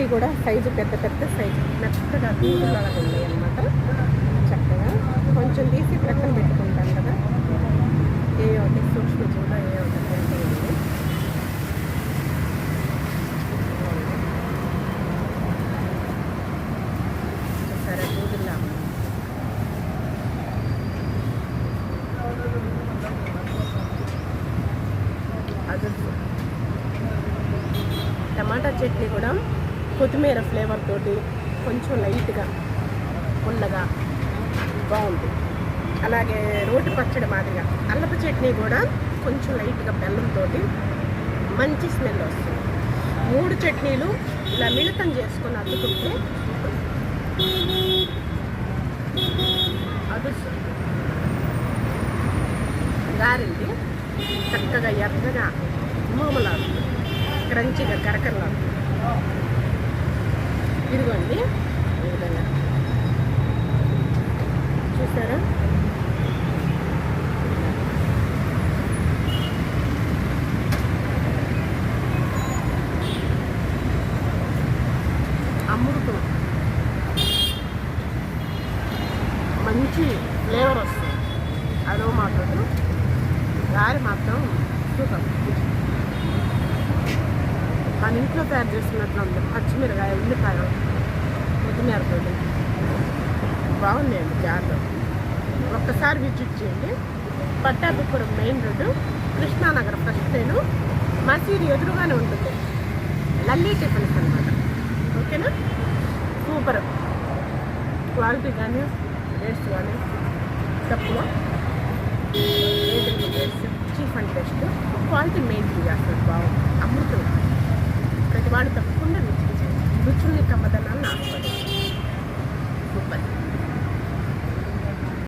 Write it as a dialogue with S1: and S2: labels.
S1: ఇవి కూడా సైజు పెద్ద పెద్ద సైజు. మెత్తగా దూదులాగా ఉన్నాయి చక్కగా. కొంచెం తీసి ప్రక్కన పెట్టుకుంటాం కదా. ఏ ఒకటి సూక్ష్మ చూడ ఏ ఒకటి సరే ఉంది. టమాటా చట్నీ కూడా కొత్తిమీర ఫ్లేవర్ తోటి కొంచెం లైట్గా పుల్లగా బాగుంది. అలాగే రోటి పచ్చడి మాదిరిగా అల్లపు చట్నీ కూడా కొంచెం లైట్గా బెల్లంతో మంచి స్మెల్ వస్తుంది. మూడు చట్నీలు ఇలా మిళితం చేసుకొని అద్దుకుంటే అదుసు గారింది చక్కగా ఎర్రగా మూమలాడుతుంది క్రంచిగా కరకరలాడుతుంది ఇదిగోండి. విధంగా. చూసారా? అమృతం. మంచి ఫ్లేవర్ వస్తుంది. అదో మాత్రం దారి మాత్రం సూపర్. మన ఇంట్లో తయారు చేసుకున్నట్లు ఉంది. పచ్చిమిరకాయ ఉల్లిపాయ కొత్తిమీరతో బాగున్నాయండి జాగ్రత్త ఒక్కసారి విజిట్ చేయండి. Pattabhipuram main road Krishnanagar first నేను మసీదు ఎదురుగానే ఉంటుంది. లల్లీ టిఫిన్స్ అనమాట ఓకేనా? సూపర్. క్వాలిటీ కానీ రేట్స్ కానీ తక్కువ. Rates cheap and best. Quality maintain చేస్తారు. బాగుంది. అమృతం. あると